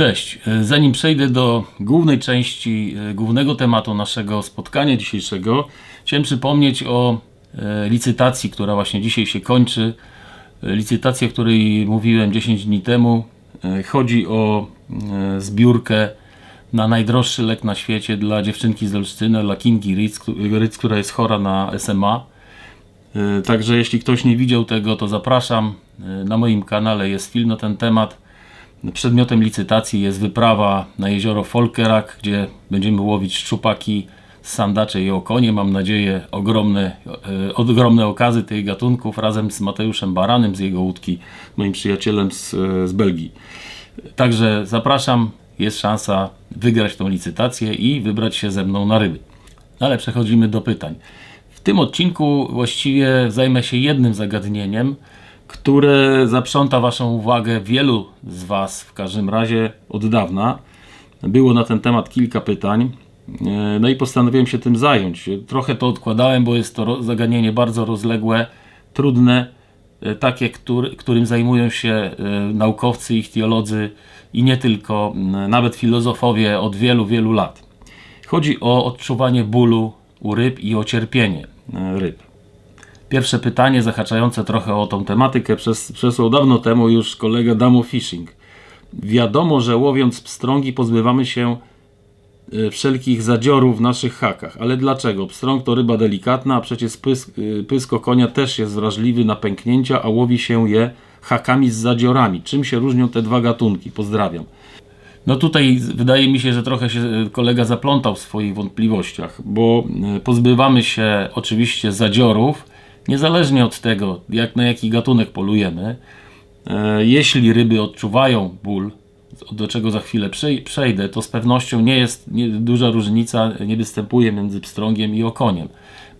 Cześć. E, Zanim przejdę do głównej części, e, głównego tematu naszego spotkania dzisiejszego, chciałem przypomnieć o e, licytacji, która właśnie dzisiaj się kończy. Licytacja, o której mówiłem 10 dni temu. Chodzi o zbiórkę na najdroższy lek na świecie dla dziewczynki z Olsztyna, dla Kingi Ritz, która jest chora na SMA. Także jeśli ktoś nie widział tego, to zapraszam. Na moim kanale jest film na ten temat. Przedmiotem licytacji jest wyprawa na jezioro Folkerak, gdzie będziemy łowić szczupaki, sandacze i okonie. Mam nadzieję ogromne, e, ogromne okazy tych gatunków razem z Mateuszem Baranem z jego łódki, moim przyjacielem z, e, z Belgii. Także zapraszam, jest szansa wygrać tą licytację i wybrać się ze mną na ryby. No Ale przechodzimy do pytań. W tym odcinku właściwie zajmę się jednym zagadnieniem, które zaprząta Waszą uwagę wielu z Was w każdym razie od dawna. Było na ten temat kilka pytań. E, No i postanowiłem się tym zająć. Trochę to odkładałem, bo jest to zagadnienie bardzo rozległe, trudne, e, takie, który, którym zajmują się e, naukowcy, ich teolodzy i nie tylko, nawet filozofowie od wielu, wielu lat. Chodzi o odczuwanie bólu u ryb i o cierpienie ryb. Pierwsze pytanie, zahaczające trochę o tą tematykę, przes- przesłał dawno temu już kolega Damo Fishing. Wiadomo, że łowiąc pstrągi pozbywamy się e, wszelkich zadziorów w naszych hakach. Ale dlaczego? Pstrąg to ryba delikatna, a przecież pysk, e, pysko konia też jest wrażliwy na pęknięcia, a łowi się je hakami z zadziorami. Czym się różnią te dwa gatunki? Pozdrawiam. No tutaj wydaje mi się, że trochę się e, kolega zaplątał w swoich wątpliwościach, bo pozbywamy się oczywiście zadziorów, niezależnie od tego, jak na jaki gatunek polujemy. E, Jeśli ryby odczuwają ból, do czego za chwilę przej- przejdę, to z pewnością nie jest nie, duża różnica, nie występuje między pstrągiem i okoniem.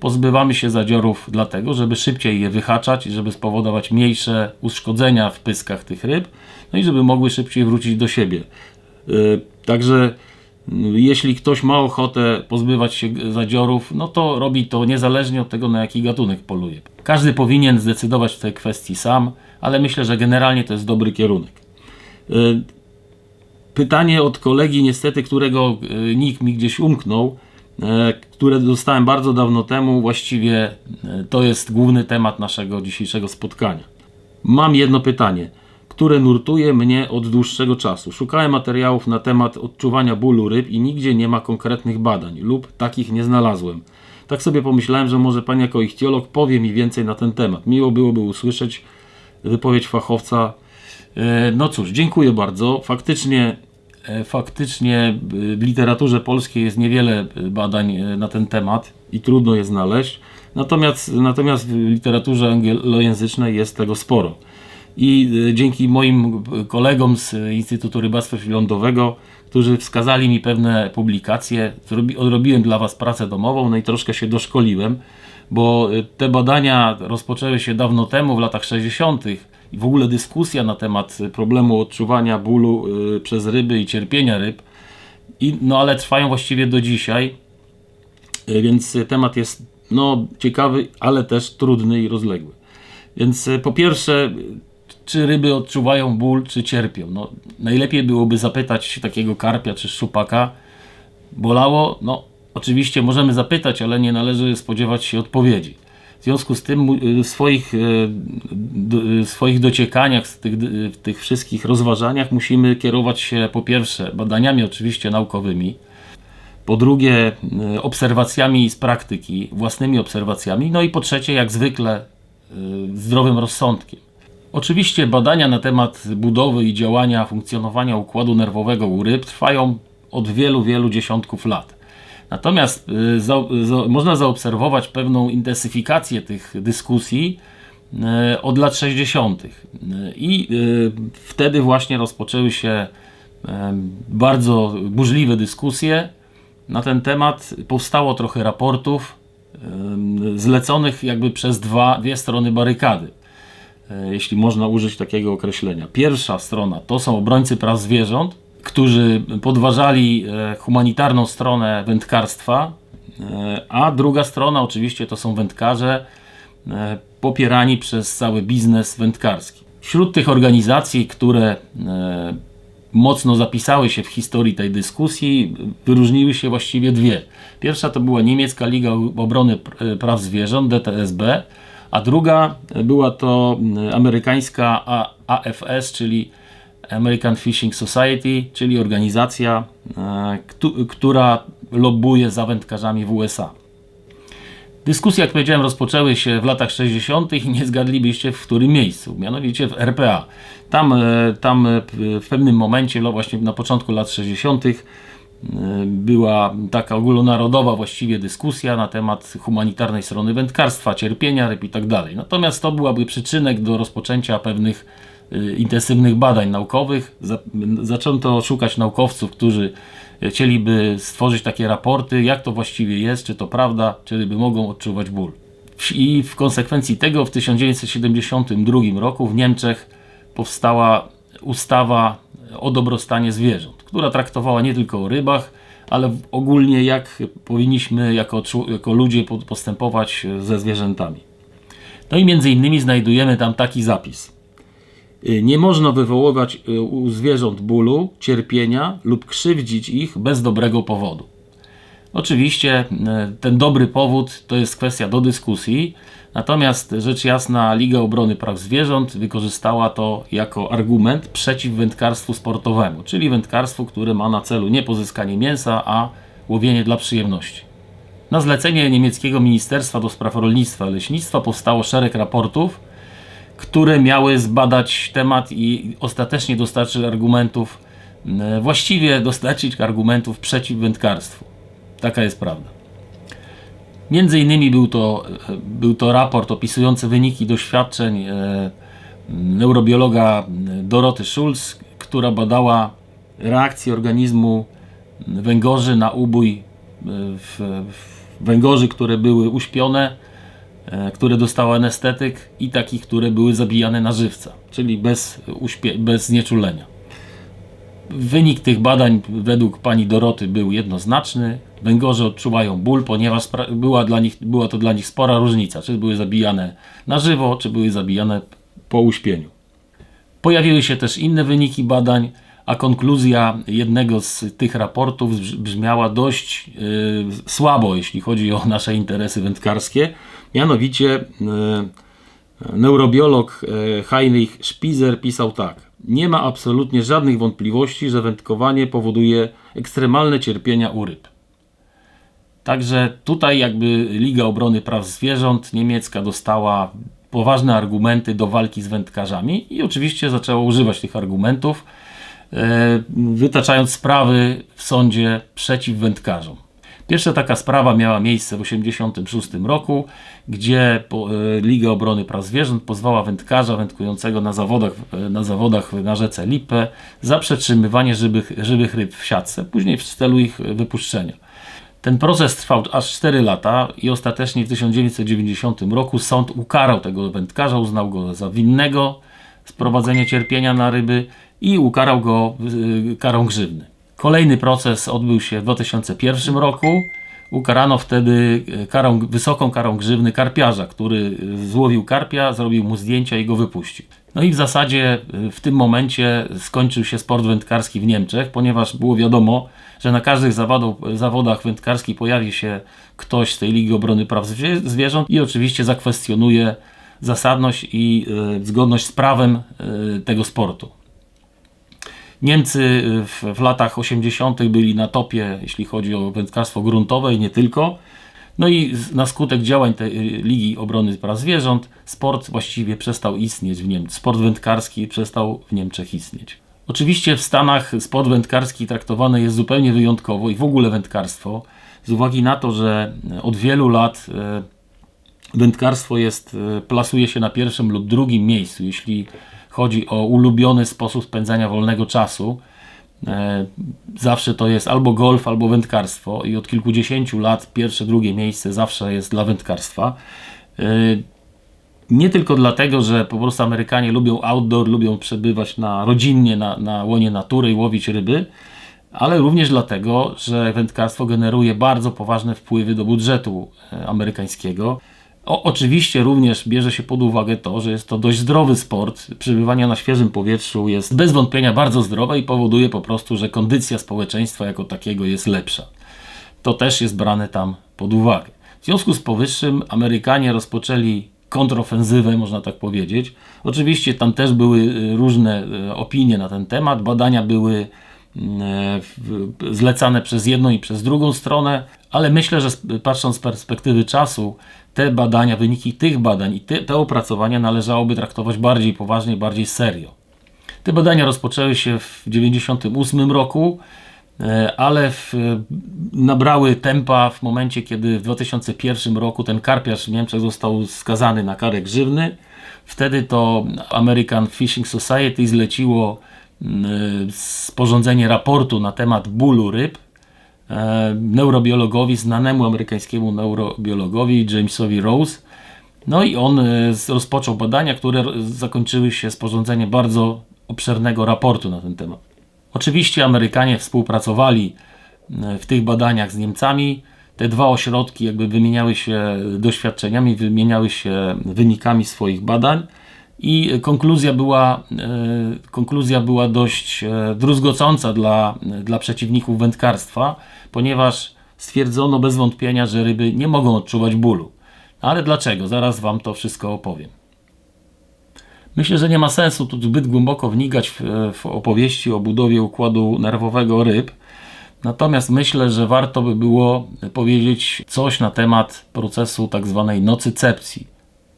Pozbywamy się zadziorów dlatego, żeby szybciej je wyhaczać i żeby spowodować mniejsze uszkodzenia w pyskach tych ryb, no i żeby mogły szybciej wrócić do siebie. Y, Także jeśli ktoś ma ochotę pozbywać się zadziorów, no to robi to niezależnie od tego, na jaki gatunek poluje. Każdy powinien zdecydować w tej kwestii sam, ale myślę, że generalnie to jest dobry kierunek. Y, Pytanie od kolegi, niestety, którego y, nick mi gdzieś umknął, e, które dostałem bardzo dawno temu, właściwie e, to jest główny temat naszego dzisiejszego spotkania. Mam jedno pytanie, które nurtuje mnie od dłuższego czasu. Szukałem materiałów na temat odczuwania bólu ryb i nigdzie nie ma konkretnych badań lub takich nie znalazłem. Tak sobie pomyślałem, że może pan jako ichtiolog powie mi więcej na ten temat. Miło byłoby usłyszeć wypowiedź fachowca. E, No cóż, dziękuję bardzo. Faktycznie, e, faktycznie y, w literaturze polskiej jest niewiele badań e, na ten temat i trudno je znaleźć. Natomiast, natomiast w literaturze angielojęzycznej jest tego sporo. I y, dzięki moim kolegom z Instytutu Rybactwa Śródlądowego, którzy wskazali mi pewne publikacje, odrobiłem dla Was pracę domową, no i troszkę się doszkoliłem, bo y, te badania rozpoczęły się dawno temu, w latach 60. i w ogóle dyskusja na temat y, problemu odczuwania bólu przez ryby i cierpienia ryb, i, no ale trwają właściwie do dzisiaj. Więc temat jest no, ciekawy, ale też trudny i rozległy. Więc po pierwsze, czy ryby odczuwają ból, czy cierpią? No, najlepiej byłoby zapytać takiego karpia czy szczupaka, bolało? No, oczywiście możemy zapytać, ale nie należy spodziewać się odpowiedzi. W związku z tym y, w swoich, do, y, w swoich dociekaniach, z tych, w tych wszystkich rozważaniach musimy kierować się po pierwsze badaniami oczywiście naukowymi, po drugie obserwacjami z praktyki, własnymi obserwacjami, no i po trzecie jak zwykle zdrowym rozsądkiem. Oczywiście badania na temat budowy i działania, funkcjonowania układu nerwowego u ryb trwają od wielu, wielu dziesiątków lat. Natomiast y, za, za, można zaobserwować pewną intensyfikację tych dyskusji y, od lat 60. Y, I wtedy właśnie rozpoczęły się bardzo burzliwe dyskusje na ten temat. Powstało trochę raportów zleconych jakby przez dwa, dwie strony barykady jeśli można użyć takiego określenia. Pierwsza strona to są obrońcy praw zwierząt, którzy podważali e, humanitarną stronę wędkarstwa, e, a druga strona oczywiście to są wędkarze e, popierani przez cały biznes wędkarski. Wśród tych organizacji, które e, mocno zapisały się w historii tej dyskusji, wyróżniły się właściwie dwie. Pierwsza to była Niemiecka Liga Obrony Praw Zwierząt, DTSB, a druga była to amerykańska AFS, czyli American Fishing Society, czyli organizacja, e, która lobbuje za wędkarzami w USA. Dyskusje, jak powiedziałem, rozpoczęły się w latach 60. i nie zgadlibyście w którym miejscu, mianowicie w RPA. Tam, e, tam e, w pewnym momencie, no właśnie na początku lat 60., była taka ogólnonarodowa właściwie dyskusja na temat humanitarnej strony wędkarstwa, cierpienia ryb i tak dalej. Natomiast to byłaby przyczynek do rozpoczęcia pewnych Y, intensywnych badań naukowych. Zaczęto szukać naukowców, którzy chcieliby stworzyć takie raporty, jak to właściwie jest, czy to prawda, czy ryby mogą odczuwać ból. I w konsekwencji tego w 1972 roku w Niemczech powstała ustawa o dobrostanie zwierząt, która traktowała nie tylko o rybach, ale ogólnie jak powinniśmy jako, jako ludzie postępować ze zwierzętami. No i między innymi znajdujemy tam taki zapis. Y, nie można wywoływać y, u zwierząt bólu, cierpienia lub krzywdzić ich bez dobrego powodu. Oczywiście ten dobry powód to jest kwestia do dyskusji, natomiast rzecz jasna Liga Obrony Praw Zwierząt wykorzystała to jako argument przeciw wędkarstwu sportowemu, czyli wędkarstwu, które ma na celu nie pozyskanie mięsa, a łowienie dla przyjemności. Na zlecenie niemieckiego Ministerstwa do Spraw Rolnictwa i Leśnictwa powstało szereg raportów, które miały zbadać temat i ostatecznie dostarczyć argumentów, e, właściwie dostarczyć argumentów przeciw wędkarstwu. Taka jest prawda. Między innymi był to, e, był to raport opisujący wyniki doświadczeń e, neurobiologa Doroty Schulz, która badała reakcję organizmu węgorzy na ubój w, w węgorzy, które były uśpione E, które dostały anestetyk i takich, które były zabijane na żywca, czyli bez, bez znieczulenia. Wynik tych badań według pani Doroty był jednoznaczny. Węgorze odczuwają ból, ponieważ była, dla nich, była to dla nich spora różnica, czy były zabijane na żywo, czy były zabijane po uśpieniu. Pojawiły się też inne wyniki badań, a konkluzja jednego z tych raportów brzmiała dość yy, słabo, jeśli chodzi o nasze interesy wędkarskie. Mianowicie e, neurobiolog e, Heinrich Spizer pisał tak. Nie ma absolutnie żadnych wątpliwości, że wędkowanie powoduje ekstremalne cierpienia u ryb. Także tutaj jakby Liga Obrony Praw Zwierząt niemiecka dostała poważne argumenty do walki z wędkarzami i oczywiście zaczęła używać tych argumentów, e, wytaczając sprawy w sądzie przeciw wędkarzom. Pierwsza taka sprawa miała miejsce w 1986 roku, gdzie e, Liga Obrony Praw Zwierząt pozwała wędkarza wędkującego na zawodach, e, na zawodach na rzece Lippe za przetrzymywanie żywych, żywych ryb w siatce, później w celu ich wypuszczenia. Ten proces trwał aż 4 lata i ostatecznie w 1990 roku sąd ukarał tego wędkarza, uznał go za winnego sprowadzenia cierpienia na ryby i ukarał go e, karą grzywny. Kolejny proces odbył się w 2001 roku. Ukarano wtedy e, karą, wysoką karą grzywny karpiarza, który e, złowił karpia, zrobił mu zdjęcia i go wypuścił. No i w zasadzie e, w tym momencie skończył się sport wędkarski w Niemczech, ponieważ było wiadomo, że na każdych zawodach wędkarskich pojawi się ktoś z tej Ligi Obrony Praw Zwierząt i oczywiście zakwestionuje zasadność i zgodność z prawem tego sportu. Niemcy y, w, w latach 80. byli na topie, jeśli chodzi o wędkarstwo gruntowe i nie tylko. No i na skutek działań tej y, Ligi Obrony Praw Zwierząt sport właściwie przestał istnieć w Niemczech. Sport wędkarski przestał w Niemczech istnieć. Oczywiście w Stanach sport wędkarski traktowany jest zupełnie wyjątkowo i w ogóle wędkarstwo z uwagi na to, że od wielu lat y, wędkarstwo jest, plasuje się na pierwszym lub drugim miejscu, jeśli chodzi o ulubiony sposób spędzania wolnego czasu. E, zawsze to jest albo golf, albo wędkarstwo i od kilkudziesięciu lat pierwsze, drugie miejsce zawsze jest dla wędkarstwa. E, nie tylko dlatego, że po prostu Amerykanie lubią outdoor, lubią przebywać na rodzinnie na, na łonie natury i łowić ryby, ale również dlatego, że wędkarstwo generuje bardzo poważne wpływy do budżetu e, amerykańskiego. O, oczywiście również bierze się pod uwagę to, że jest to dość zdrowy sport. Przebywanie na świeżym powietrzu jest bez wątpienia bardzo zdrowe i powoduje po prostu, że kondycja społeczeństwa jako takiego jest lepsza. To też jest brane tam pod uwagę. W związku z powyższym Amerykanie rozpoczęli kontrofensywę, można tak powiedzieć. Oczywiście tam też były y, różne y, opinie na ten temat, badania były E, zlecane przez jedną i przez drugą stronę, ale myślę, że patrząc z perspektywy czasu, te badania, wyniki tych badań i te, te opracowania należałoby traktować bardziej poważnie, bardziej serio. Te badania rozpoczęły się w 1998 roku, e, ale w, nabrały tempa w momencie, kiedy w 2001 roku ten karpiarz w Niemczech został skazany na karę grzywny. Wtedy to American Fishing Society zleciło Y, sporządzenie raportu na temat bólu ryb e, neurobiologowi, znanemu amerykańskiemu neurobiologowi Jamesowi Rose. No i on e, rozpoczął badania, które zakończyły się sporządzeniem bardzo obszernego raportu na ten temat. Oczywiście Amerykanie współpracowali e, w tych badaniach z Niemcami. Te dwa ośrodki jakby wymieniały się doświadczeniami, wymieniały się wynikami swoich badań. I konkluzja była, e, konkluzja była dość e, druzgocąca dla, dla przeciwników wędkarstwa, ponieważ stwierdzono bez wątpienia, że ryby nie mogą odczuwać bólu. Ale dlaczego? Zaraz Wam to wszystko opowiem. Myślę, że nie ma sensu tu zbyt głęboko wnikać w, w opowieści o budowie układu nerwowego ryb. Natomiast myślę, że warto by było powiedzieć coś na temat procesu tak zwanej nocycepcji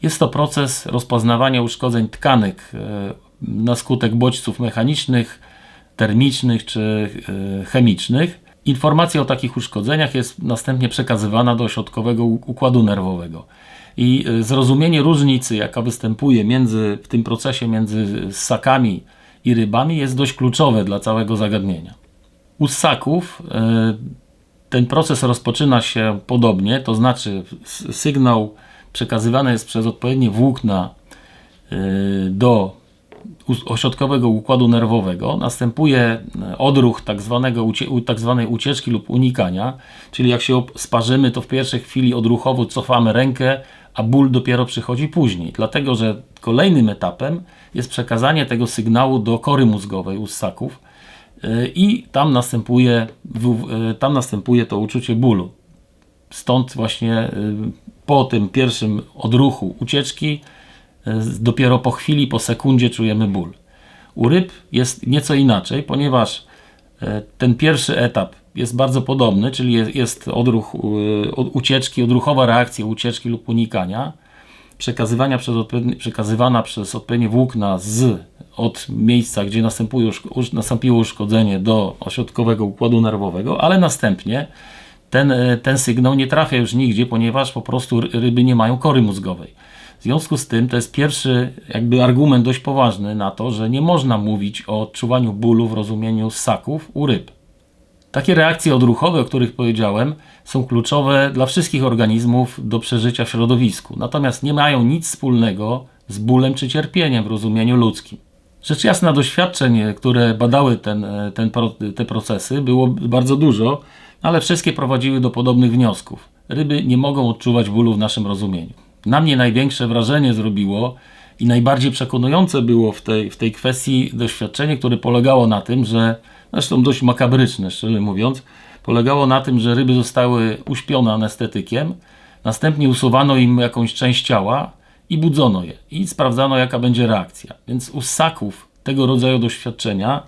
jest to proces rozpoznawania uszkodzeń tkanek e, na skutek bodźców mechanicznych, termicznych czy e, chemicznych. Informacja o takich uszkodzeniach jest następnie przekazywana do ośrodkowego układu nerwowego. I e, zrozumienie różnicy, jaka występuje między, w tym procesie między ssakami i rybami, jest dość kluczowe dla całego zagadnienia. U ssaków ten proces rozpoczyna się podobnie, to znaczy sygnał przekazywane jest przez odpowiednie włókna y, do ośrodkowego układu nerwowego, następuje y, odruch tak, zwanego, tak zwanej ucieczki lub unikania, czyli jak się sparzymy, to w pierwszej chwili odruchowo cofamy rękę, a ból dopiero przychodzi później, dlatego że kolejnym etapem jest przekazanie tego sygnału do kory mózgowej u ssaków y, i tam następuje, tam następuje to uczucie bólu. Stąd właśnie po tym pierwszym odruchu ucieczki, e, dopiero po chwili, po sekundzie czujemy ból. U ryb jest nieco inaczej, ponieważ e, ten pierwszy etap jest bardzo podobny, czyli jest odruch ucieczki, odruchowa reakcja ucieczki lub unikania, przekazywania przez przekazywana przez odpowiednie włókna z, od miejsca, gdzie nastąpiło uszkodzenie do ośrodkowego układu nerwowego, ale następnie ten, e, ten sygnał nie trafia już nigdzie, ponieważ po prostu ryby nie mają kory mózgowej. W związku z tym to jest pierwszy jakby argument dość poważny na to, że nie można mówić o odczuwaniu bólu w rozumieniu ssaków u ryb. Takie reakcje odruchowe, o których powiedziałem, są kluczowe dla wszystkich organizmów do przeżycia w środowisku, natomiast nie mają nic wspólnego z bólem czy cierpieniem w rozumieniu ludzkim. Rzecz jasna, doświadczeń, które badały ten, e, ten, te procesy, było bardzo dużo, ale wszystkie prowadziły do podobnych wniosków. Ryby nie mogą odczuwać bólu w naszym rozumieniu. Na mnie największe wrażenie zrobiło i najbardziej przekonujące było w tej, w tej kwestii doświadczenie, które polegało na tym, że, zresztą dość makabryczne, szczerze mówiąc, polegało na tym, że ryby zostały uśpione anestetykiem, następnie usuwano im jakąś część ciała i budzono je i sprawdzano jaka będzie reakcja. Więc u ssaków tego rodzaju doświadczenia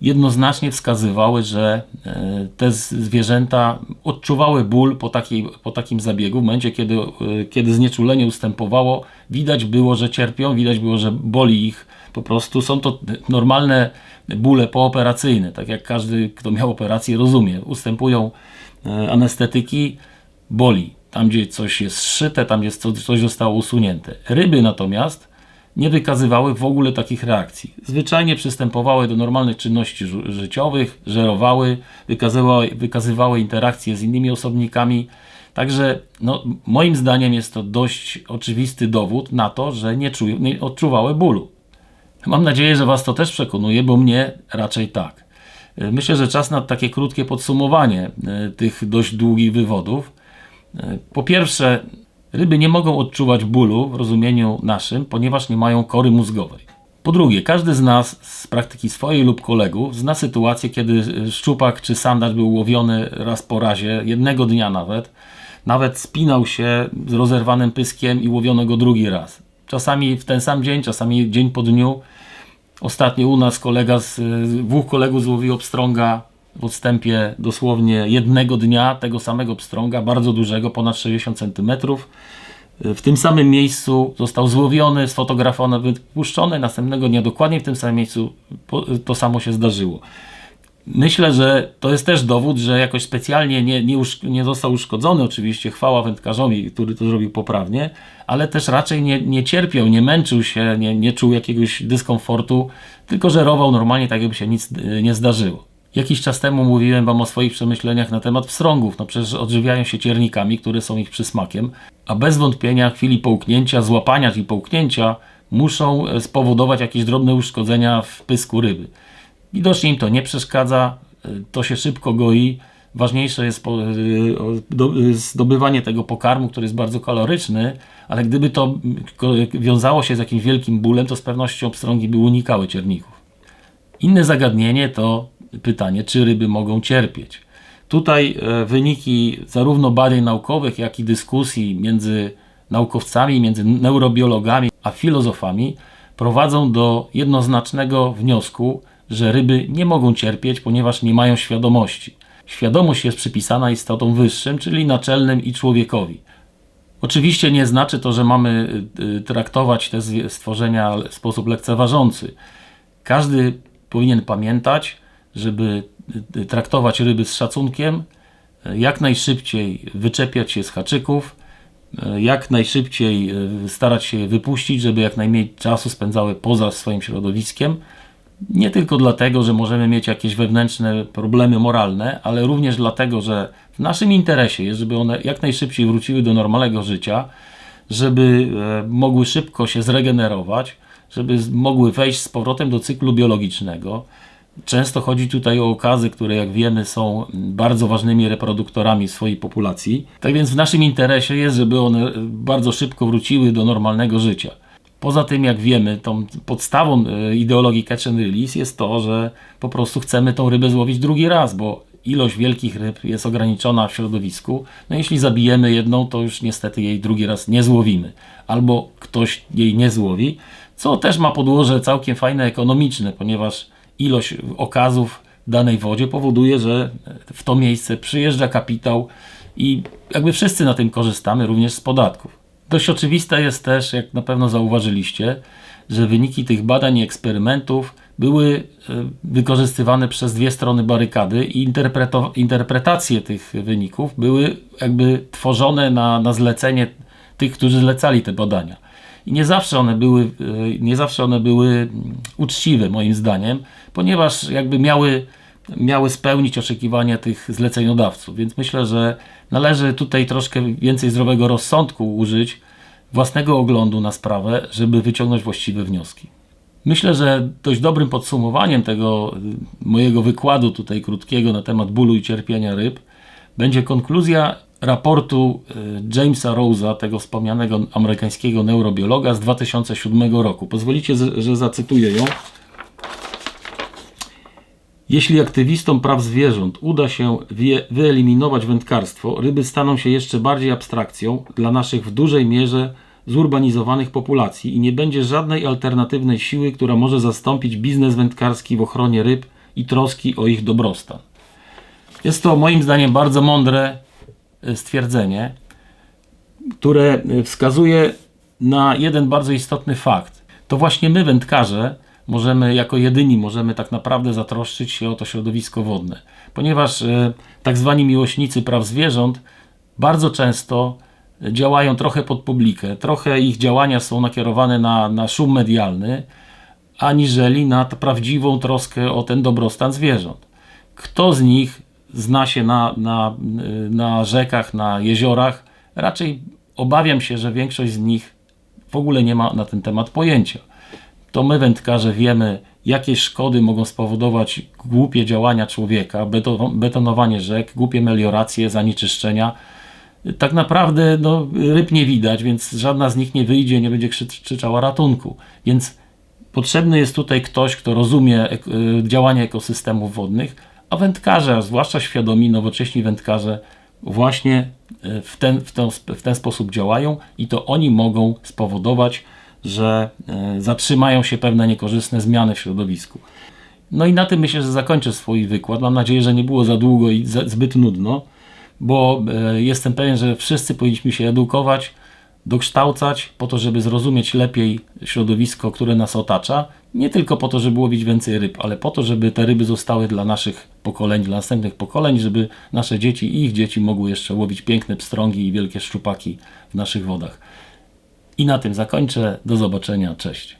jednoznacznie wskazywały, że e, te zwierzęta odczuwały ból po, takiej, po takim zabiegu. W momencie, kiedy, e, kiedy znieczulenie ustępowało, widać było, że cierpią, widać było, że boli ich po prostu. Są to normalne bóle pooperacyjne, tak jak każdy, kto miał operację, rozumie. Ustępują e, anestetyki, boli. Tam, gdzie coś jest zszyte, tam, gdzie coś zostało usunięte. Ryby natomiast nie wykazywały w ogóle takich reakcji. Zwyczajnie przystępowały do normalnych czynności życiowych, żerowały, wykazywały, wykazywały interakcje z innymi osobnikami. Także no, moim zdaniem jest to dość oczywisty dowód na to, że nie, czują, nie odczuwały bólu. Mam nadzieję, że Was to też przekonuje, bo mnie raczej tak. Myślę, że czas na takie krótkie podsumowanie e, tych dość długich wywodów. E, po pierwsze, Ryby nie mogą odczuwać bólu w rozumieniu naszym, ponieważ nie mają kory mózgowej. Po drugie, każdy z nas z praktyki swojej lub kolegów zna sytuację, kiedy szczupak czy sandacz był łowiony raz po razie, jednego dnia nawet, nawet spinał się z rozerwanym pyskiem i łowiono go drugi raz. Czasami w ten sam dzień, czasami dzień po dniu. Ostatnio u nas kolega z, dwóch kolegów złowiło pstrąga w odstępie dosłownie jednego dnia tego samego pstrąga, bardzo dużego, ponad 60 cm. W tym samym miejscu został złowiony, sfotografowany, wypuszczony. Następnego dnia dokładnie w tym samym miejscu to samo się zdarzyło. Myślę, że to jest też dowód, że jakoś specjalnie nie, nie, nie został uszkodzony, oczywiście chwała wędkarzowi, który to zrobił poprawnie, ale też raczej nie, nie cierpiał, nie męczył się, nie, nie czuł jakiegoś dyskomfortu, tylko żerował normalnie, tak jakby się nic e, nie zdarzyło. Jakiś czas temu mówiłem Wam o swoich przemyśleniach na temat pstrągów. No przecież odżywiają się ciernikami, które są ich przysmakiem, a bez wątpienia w chwili połknięcia, złapania i połknięcia muszą e, spowodować jakieś drobne uszkodzenia w pysku ryby. Widocznie im to nie przeszkadza, e, to się szybko goi. Ważniejsze jest e, zdobywanie tego pokarmu, który jest bardzo kaloryczny, ale gdyby to wiązało się z jakimś wielkim bólem, to z pewnością pstrągi by unikały cierników. Inne zagadnienie to pytanie, czy ryby mogą cierpieć. Tutaj e, wyniki zarówno badań naukowych, jak i dyskusji między naukowcami, między neurobiologami a filozofami prowadzą do jednoznacznego wniosku, że ryby nie mogą cierpieć, ponieważ nie mają świadomości. Świadomość jest przypisana istotą wyższym, czyli naczelnym i człowiekowi. Oczywiście nie znaczy to, że mamy y, traktować te stworzenia w sposób lekceważący. Każdy powinien pamiętać, żeby y, traktować ryby z szacunkiem, y, jak najszybciej wyczepiać się z haczyków, jak najszybciej starać się je wypuścić, żeby jak najmniej czasu spędzały poza swoim środowiskiem. Nie tylko dlatego, że możemy mieć jakieś wewnętrzne problemy moralne, ale również dlatego, że w naszym interesie jest, żeby one jak najszybciej wróciły do normalnego życia, żeby e, mogły szybko się zregenerować, żeby mogły wejść z powrotem do cyklu biologicznego. Często chodzi tutaj o okazy, które jak wiemy są bardzo ważnymi reproduktorami swojej populacji. Tak więc w naszym interesie jest, żeby one bardzo szybko wróciły do normalnego życia. Poza tym, jak wiemy, tą podstawą e, ideologii catch and release jest to, że po prostu chcemy tą rybę złowić drugi raz, bo ilość wielkich ryb jest ograniczona w środowisku. No jeśli zabijemy jedną, to już niestety jej drugi raz nie złowimy. Albo ktoś jej nie złowi, co też ma podłoże całkiem fajne ekonomiczne, ponieważ ilość okazów danej wodzie powoduje, że w to miejsce przyjeżdża kapitał i jakby wszyscy na tym korzystamy, również z podatków. Dość oczywiste jest też, jak na pewno zauważyliście, że wyniki tych badań i eksperymentów były e, wykorzystywane przez dwie strony barykady i interpretacje tych wyników były jakby tworzone na, na zlecenie tych, którzy zlecali te badania. I nie zawsze one były, e, nie zawsze one były uczciwe moim zdaniem, ponieważ jakby miały, miały spełnić oczekiwania tych zleceniodawców. Więc myślę, że należy tutaj troszkę więcej zdrowego rozsądku użyć, własnego oglądu na sprawę, żeby wyciągnąć właściwe wnioski. Myślę, że dość dobrym podsumowaniem tego y, mojego wykładu tutaj krótkiego na temat bólu i cierpienia ryb będzie konkluzja raportu y, Jamesa Rose'a, tego wspomnianego amerykańskiego neurobiologa z 2007 roku. Pozwolicie, że zacytuję ją. Jeśli aktywistom praw zwierząt uda się wyeliminować wędkarstwo, ryby staną się jeszcze bardziej abstrakcją dla naszych w dużej mierze zurbanizowanych populacji i nie będzie żadnej alternatywnej siły, która może zastąpić biznes wędkarski w ochronie ryb i troski o ich dobrostan. Jest to moim zdaniem bardzo mądre stwierdzenie, które e, wskazuje na jeden bardzo istotny fakt. To właśnie my, wędkarze, możemy jako jedyni możemy tak naprawdę zatroszczyć się o to środowisko wodne. Ponieważ e, tak zwani miłośnicy praw zwierząt bardzo często działają trochę pod publikę, trochę ich działania są nakierowane na, na szum medialny, aniżeli na prawdziwą troskę o ten dobrostan zwierząt. Kto z nich zna się na, na, na rzekach, na jeziorach? Raczej obawiam się, że większość z nich w ogóle nie ma na ten temat pojęcia. To my, wędkarze, wiemy, jakie szkody mogą spowodować głupie działania człowieka, betonowanie rzek, głupie melioracje, zanieczyszczenia tak naprawdę no, ryb nie widać, więc żadna z nich nie wyjdzie, nie będzie krzy- krzyczała ratunku. Więc potrzebny jest tutaj ktoś, kto rozumie y, działanie ekosystemów wodnych, a wędkarze, zwłaszcza świadomi, nowocześni wędkarze, właśnie y, w ten, w, ten, w ten sposób działają i to oni mogą spowodować, że y, zatrzymają się pewne niekorzystne zmiany w środowisku. No i na tym myślę, że zakończę swój wykład. Mam nadzieję, że nie było za długo i zbyt nudno, bo e, jestem pewien, że wszyscy powinniśmy się edukować, dokształcać po to, żeby zrozumieć lepiej środowisko, które nas otacza. Nie tylko po to, żeby łowić więcej ryb, ale po to, żeby te ryby zostały dla naszych pokoleń, dla następnych pokoleń, żeby nasze dzieci i ich dzieci mogły jeszcze łowić piękne pstrągi i wielkie szczupaki w naszych wodach. I na tym zakończę. Do zobaczenia. Cześć.